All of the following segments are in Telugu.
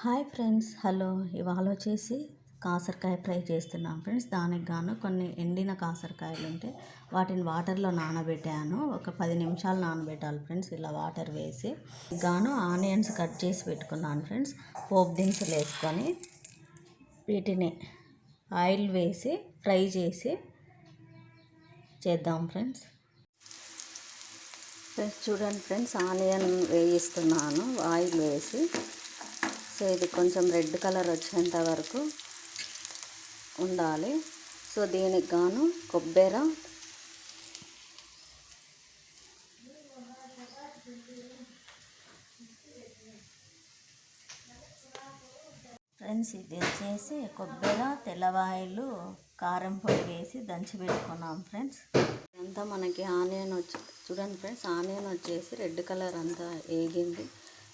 Hi friends hello. ఇవాళ వచ్చేసి కాసరకాయ ఫ్రై చేస్తున్నాం ఫ్రెండ్స్. దానికి గాను కొన్ని ఎండిన కాసరకాయలు ఉంటే వాటిని వాటర్లో నానబెట్టాను. ఒక పది నిమిషాలు నానబెట్టాలి ఫ్రెండ్స్ ఇలా వాటర్ వేసి. గాను ఆనియన్స్ కట్ చేసి పెట్టుకున్నాను ఫ్రెండ్స్ పోపు దినుసులు వేసుకొని. వీటిని ఆయిల్ వేసి ఫ్రై చేసి చేద్దాం ఫ్రెండ్స్. ఫ్రెండ్స్ చూడండి ఫ్రెండ్స్ ఆనియన్ వేయిస్తున్నాను ఆయిల్ వేసి. సో ఇది కొంచెం రెడ్ కలర్ వచ్చేంత వరకు ఉండాలి. సో దీనికి గాను కొబ్బెర ఫ్రెండ్స్ ఇది వచ్చేసి కొబ్బెర తెల్లవాయిలు కారం పొడి వేసి దంచి పెట్టుకున్నాం ఫ్రెండ్స్. అంతా మనకి ఆనియన్ వచ్చి చూడండి ఫ్రెండ్స్ ఆనియన్ వచ్చేసి రెడ్ కలర్ అంతా వేగింది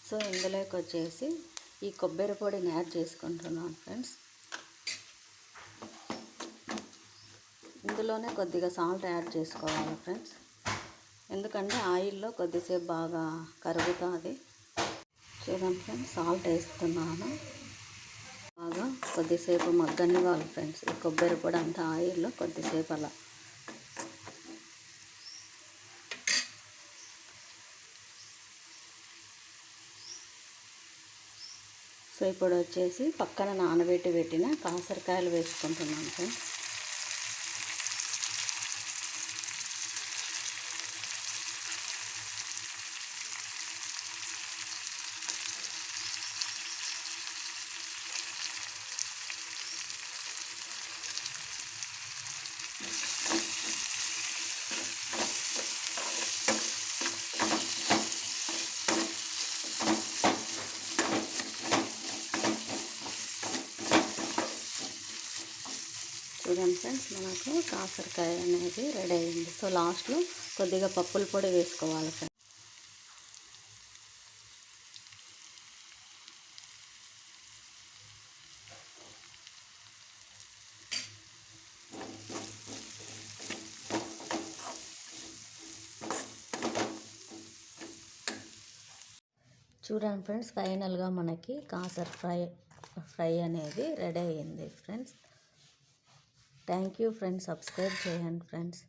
సో ఇందులోకి వచ్చేసి ఈ కొబ్బరి పొడిని యాడ్ చేసుకుంటున్నాను ఫ్రెండ్స్. ఇందులోనే కొద్దిగా సాల్ట్ యాడ్ చేసుకోవాలి ఫ్రెండ్స్. ఎందుకంటే ఆయిల్లో కొద్దిసేపు బాగా కరుగుతుంది. చూడండి ఫ్రెండ్స్ సాల్ట్ వేస్తున్నాను. బాగా కొద్దిసేపు మగ్గనివ్వాలి ఫ్రెండ్స్. ఈ కొబ్బరి పొడి అంతా ఆయిల్లో కొద్దిసేపు అలా సో ఇప్పుడు వచ్చేసి పక్కన నానబెట్టి పెట్టిన కాసరకాయలు వేసుకుంటున్నాను ఫ్రెండ్స్. చూడండి ఫ్రెండ్స్ మనకు కాకరకాయ అనేది రెడీ అయింది. సో లాస్ట్లో కొద్దిగా పప్పుల పొడి వేసుకోవాలి ఫ్రెండ్స్. చూడండి ఫ్రెండ్స్ ఫైనల్గా మనకి కాసర్ ఫ్రై ఫ్రై అనేది రెడీ అయ్యింది friends. Thank you friends subscribe చేయండి ఫ్రెండ్స్